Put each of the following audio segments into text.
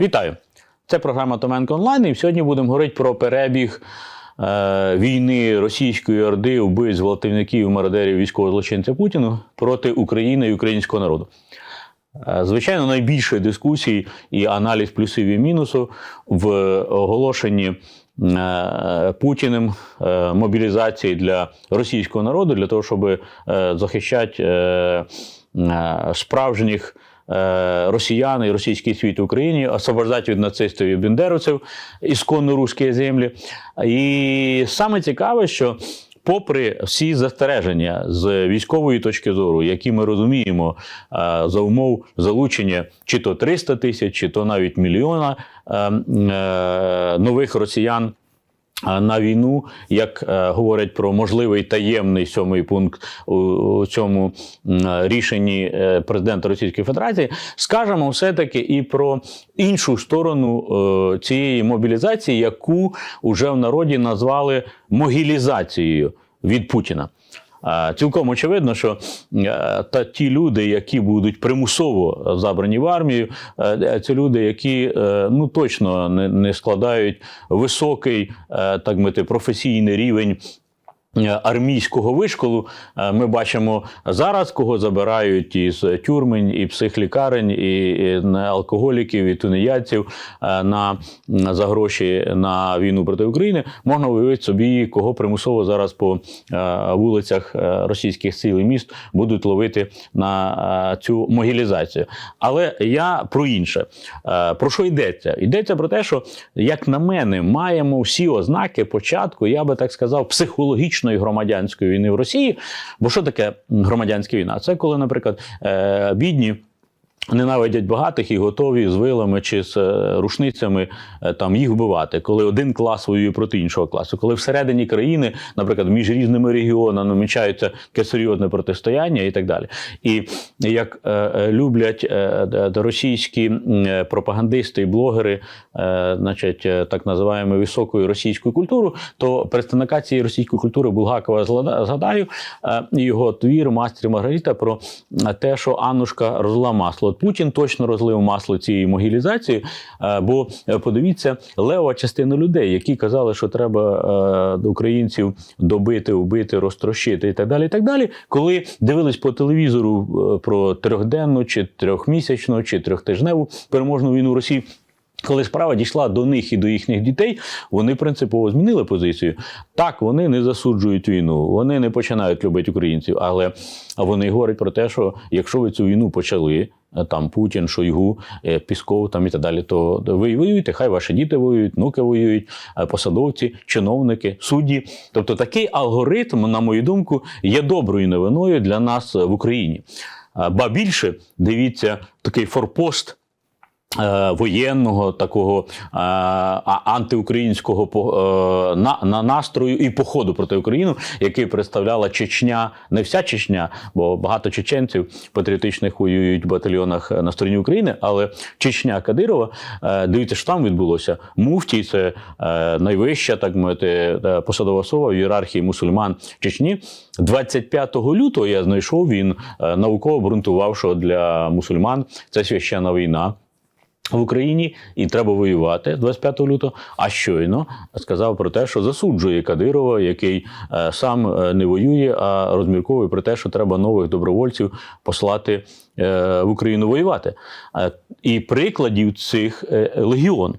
Вітаю! Це програма Томенко онлайн. І сьогодні будемо говорити про перебіг е, війни російської орди, вбивць, гвалтівників, мародерів, військового злочинця Путіну проти України і українського народу. Е, Звичайно, найбільше дискусій і аналіз плюсів і мінусів в оголошенні е, Путіним е, мобілізації для російського народу для того, щоб захищати справжніх е, росіян і російський світ в Україні, освобождати від нацистів і бендеровців ісконно руські землі. І саме цікаве, що попри всі застереження з військової точки зору, які ми розуміємо е, за умов залучення чи то 300 тисяч, чи то навіть мільйона е, нових росіян. На війну, як е, говорять про можливий таємний сьомий пункт у, у цьому е, рішенні е, президента Російської Федерації, скажемо все-таки і про іншу сторону е, цієї мобілізації, яку вже в народі назвали могілізацією від Путіна. Цілком очевидно, що е, та ті люди, які будуть примусово забрані в армію, е, це люди, які е, ну точно не, складають високий, е, так мити, професійний рівень. Е, Армійського вишколу Е, ми бачимо зараз, кого забирають із тюрмень, і психлікарень, і, алкоголіків, і тунеядців е, на за гроші на війну проти України. Можна уявити собі, кого примусово зараз по вулицях російських сил і міст будуть ловити на цю могілізацію. Але я про інше. Про що йдеться? Йдеться про те, що, як на мене, маємо всі ознаки початку, я би так сказав, психологічної громадянської війни в Росії. Бо що таке громадянська війна? Це коли, наприклад, е, бідні. Ненавидять багатих і готові з вилами чи з е, рушницями е, там їх вбивати, коли один клас воює проти іншого класу, коли всередині країни, наприклад, між різними регіонами намічається таке серйозне протистояння і так далі. І як е, люблять російські пропагандисти і блогери, значить, так називаємо високою російською культуру, то представника цієї російської культури Булгакова згадаю його твір Мастер Маргарита про те, що Аннушка розлила масло. Путін точно розлив масло цієї могілізації. е, Бо е, подивіться, лева частина людей, які казали, що треба е, українців добити, вбити, розтрощити і так далі. І так далі. Коли дивились по телевізору про трьохденну, чи трьохмісячну, чи трьохтижневу переможну війну Росії. Коли справа дійшла до них і до їхніх дітей, вони принципово змінили позицію. Так, вони не засуджують війну, вони не починають любити українців, але вони говорять про те, що якщо ви цю війну почали, там Путін, Шойгу, е, Пісков там і так далі, то ви воюєте, хай ваші діти воюють, внуки воюють, е, посадовці, чиновники, судді. Тобто такий алгоритм, на мою думку, є доброю новиною для нас в Україні. Ба більше дивіться такий форпост е, воєнного такого е, антиукраїнського е, на, на настрою і походу проти України, який представляла Чечня, не вся Чечня, бо багато чеченців патріотичних воюють в батальйонах на стороні України, але Чечня Кадирова, е, дивіться, що там відбулося. Муфтій це е, найвища, так мовити, е, посадова особа в ієрархії мусульман Чечні. 25 лютого я знайшов він е, науково обґрунтував, що для мусульман це священна війна. В Україні і треба воювати 25 лютого. А щойно сказав про те, що засуджує Кадирова, який е, сам е, не воює, а розмірковує про те, що треба нових добровольців послати е, в Україну воювати. І прикладів цих легіон.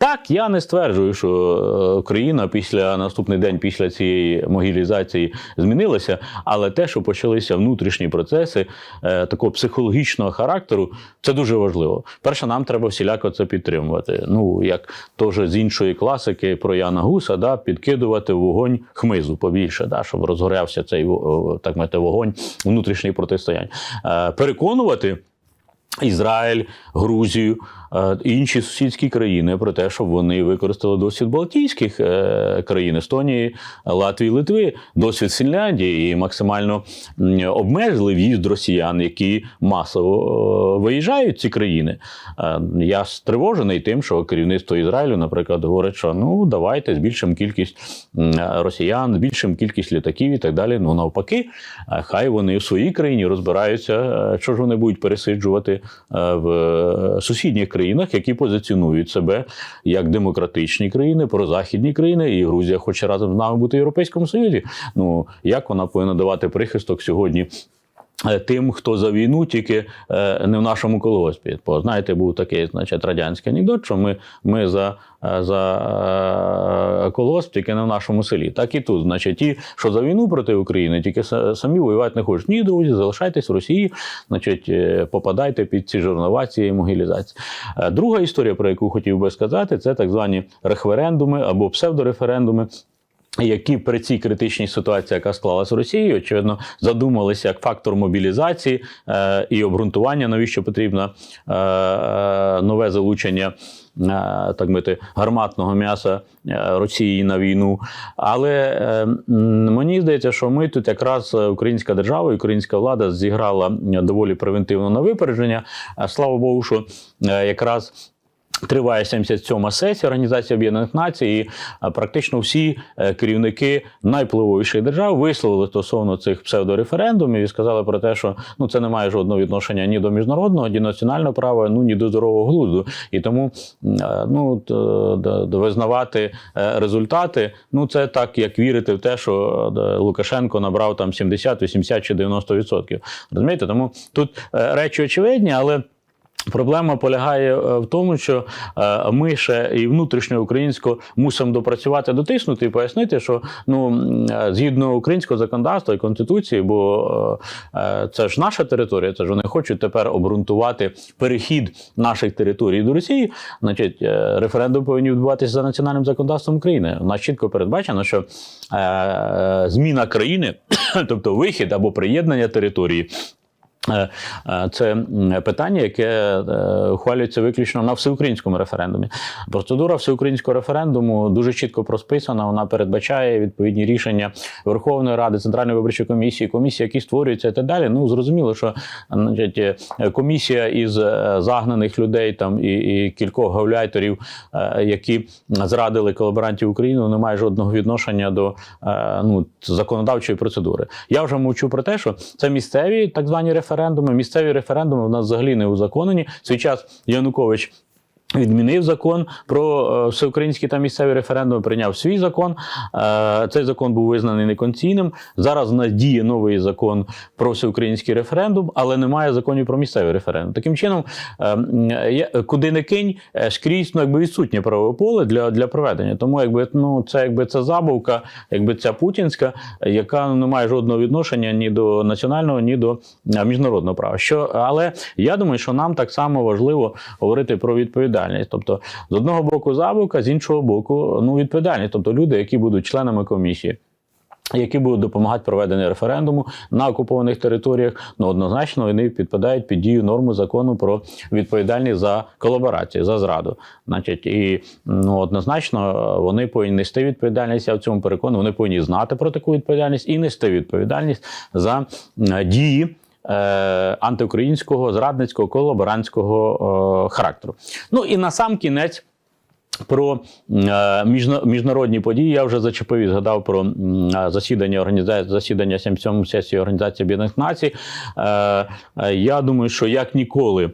Так, я не стверджую, що е, Україна після наступний день після цієї могілізації змінилася, але те, що почалися внутрішні процеси е, такого психологічного характеру, це дуже важливо. Перше, нам треба всіляко це підтримувати. Ну як теж з іншої класики про Яна Гуса, да, підкидувати вогонь хмизу побільше, да, щоб розгорявся цей так мати вогонь внутрішніх протистоянь. Е, переконувати. Ізраїль, Грузію, інші сусідські країни про те, щоб вони використали досвід Балтійських е, країн Естонії, Латвії, Литви, досвід Фінляндії і максимально обмежили в'їзд росіян, які масово е, виїжджають ці країни. Е, Я стривожений тим, що керівництво Ізраїлю, наприклад, говорить, що ну давайте збільшимо кількість росіян, збільшимо кількість літаків і так далі. Ну навпаки, е, хай вони в своїй країні розбираються, е, що ж вони будуть пересиджувати е, в е, сусідніх країнах. Країнах, які позиціонують себе як демократичні країни, прозахідні країни, і Грузія хоче разом з нами бути в Європейському Союзі. Ну як вона повинна давати прихисток сьогодні? Е, Тим, хто за війну, тільки е, не в нашому колгоспі. Бо знаєте, був такий, значить, радянський анекдот, що ми, ми за, е, за колгосп, тільки не в нашому селі. Так і тут, значить, ті, що за війну проти України, тільки самі воювати не хочуть. Ні, друзі, залишайтесь в Росії, значить, попадайте під ці жорнова цієї могилізації. Е, Друга історія, про яку хотів би сказати, це так звані референдуми або псевдореферендуми. Які при цій критичній ситуації, яка склалась в Росії, очевидно, задумалися як фактор мобілізації е, і обґрунтування, навіщо потрібно е, е, нове залучення е, так мити гарматного м'яса е, Росії на війну. Але е, мені здається, що ми тут якраз е, українська держава, українська влада зіграла е, доволі превентивно на випередження. Слава Богу, що е, якраз. Триває 77-ма сесія Організації Об'єднаних Націй, і практично всі е, керівники найвпливовіших держав висловили стосовно цих псевдореферендумів і сказали про те, що ну це не має жодного відношення ні до міжнародного, ні до національного права, ну ні до здорового глузду. І тому е, ну визнавати е, результати, ну це так, як вірити в те, що е, Лукашенко набрав там 70, 80 чи 90 відсотків. Розумієте, тому тут е, речі очевидні, але. Проблема полягає е, в тому, що е, ми ще і внутрішньо українсько мусимо допрацювати, дотиснути і пояснити, що ну е, згідно українського законодавства і конституції, бо це ж наша територія, це ж вони хочуть тепер обґрунтувати перехід наших територій до Росії. Значить, референдум повинні відбуватися за національним законодавством України. У нас чітко передбачено, що зміна країни, тобто вихід або приєднання території. Е, е, Це питання, яке е, ухвалюється виключно на всеукраїнському референдумі. Процедура всеукраїнського референдуму дуже чітко просписана. Вона передбачає відповідні рішення Верховної Ради, Центральної виборчої комісії, комісії, які створюються і так далі. Ну зрозуміло, що значить, е, комісія із е, загнаних людей там і, і кількох гауляйтерів, е, які зрадили колаборантів України, не має жодного відношення до е, ну, законодавчої процедури. Я вже мовчу про те, що це місцеві так звані референдуми. Місцеві референдуми в нас взагалі не узаконені. Свій час Янукович. Відмінив закон про е, всеукраїнські та місцеві референдуми, прийняв свій закон. Е, Цей закон був визнаний неконційним. Зараз в нас діє новий закон про всеукраїнський референдум, але немає законів про місцевий референдум. Таким чином, е, куди не кинь, скрізь ну, якби відсутнє правове поле для, для проведення. Тому якби ну це якби це забавка, якби ця путінська, яка ну, не має жодного відношення ні до національного, ні до міжнародного права. Що але я думаю, що нам так само важливо говорити про відповідальність. Тобто, з одного боку забавка, з іншого боку, ну відповідальність, тобто люди, які будуть членами комісії. Які будуть допомагати проведенню референдуму на окупованих територіях, ну однозначно вони підпадають під дію норми закону про відповідальність за колаборацію, за зраду. Значить, і ну однозначно е, вони повинні нести відповідальність. Я в цьому переконаний, вони повинні знати про таку відповідальність і нести відповідальність за е, дії. Е, Антиукраїнського зрадницького колаборантського е, характеру. Ну і на сам кінець про е, міжнародні події я вже зачепив і згадав про е, засідання організації засідання 77 сесії Організації Об'єднаних Націй. Е, Я думаю, що як ніколи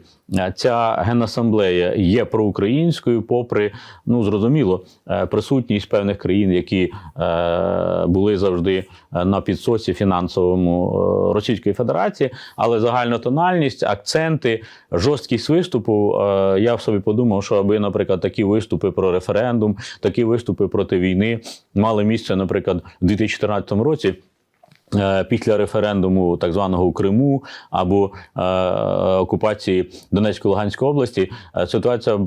ця генасамблея є проукраїнською, попри ну зрозуміло присутність певних країн, які були завжди на підсоці фінансовому Російської Федерації, але загальна тональність, акценти, жорсткість виступу. Я в собі подумав, що аби, наприклад, такі виступи про референдум, такі виступи проти війни мали місце, наприклад, у 2014 році. е, Після референдуму так званого Криму або е, окупації Донецької Луганської області е, ситуація е,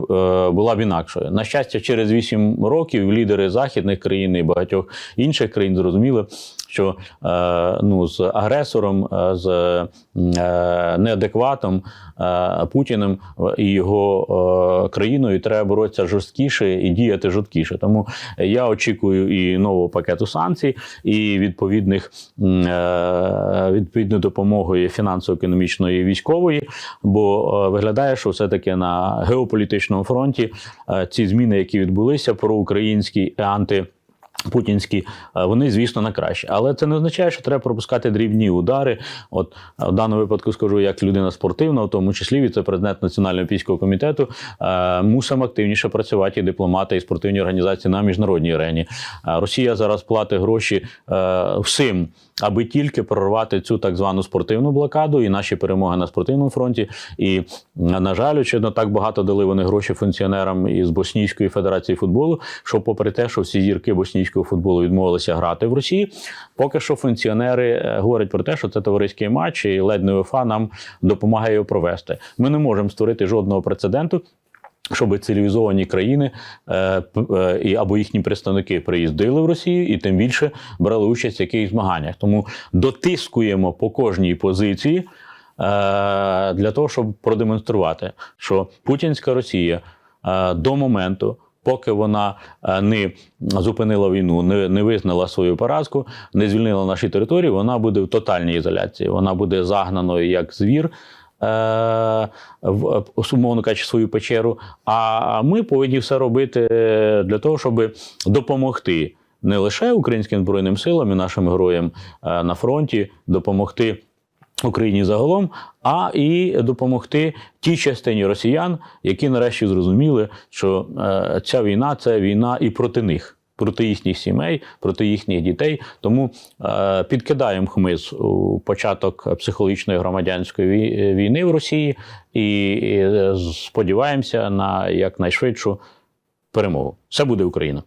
була б інакшою. На щастя, через 8 років лідери західних країн і багатьох інших країн зрозуміли, що е, ну, з агресором, е, з е, неадекватом Путіним і його країною треба боротися жорсткіше і діяти жорсткіше. Тому я очікую і нового пакету санкцій, і відповідних м, відповідної допомоги фінансово-економічної і військової. Бо виглядає, що все-таки на геополітичному фронті ці зміни, які відбулися, проукраїнські і анти. Путінські, е, вони, звісно, на краще. Але це не означає, що треба пропускати дрібні удари. От е, в даному випадку скажу, як людина спортивна, в тому числі віце-президент Національного олімпійського комітету, е, мусимо активніше працювати і дипломати, і спортивні організації на міжнародній арені. Росія зараз платить гроші всім, аби тільки прорвати цю так звану спортивну блокаду і наші перемоги на спортивному фронті. І, на жаль, очевидно, так багато дали вони гроші функціонерам із Боснійської федерації футболу, що, попри те, що всі зірки боснійського футболу відмовилися грати в Росії, поки що функціонери е, говорять про те, що це товариський матч, і ледь не УЄФА нам допомагає його провести. Ми не можемо створити жодного прецеденту. Щоб цивілізовані країни е, е, і або їхні представники приїздили в Росію і тим більше брали участь в якихось змаганнях. Тому дотискуємо по кожній позиції для того, щоб продемонструвати, що путінська Росія до моменту, поки вона е, не зупинила війну, не, не визнала свою поразку, не звільнила наші території, вона буде в тотальній ізоляції. Вона буде загнаною як звір. е, В умовно кажучи, свою печеру. А ми повинні все робити для того, щоб допомогти не лише українським збройним силам і нашим героям е, на фронті, допомогти Україні загалом, а і допомогти тій частині росіян, які нарешті зрозуміли, що е, ця війна це війна і проти них. Проти їхніх сімей, проти їхніх дітей. Тому е, підкидаємо хмиз у початок психологічної громадянської війни в Росії і, і е, сподіваємося на якнайшвидшу перемогу. Все буде Україна.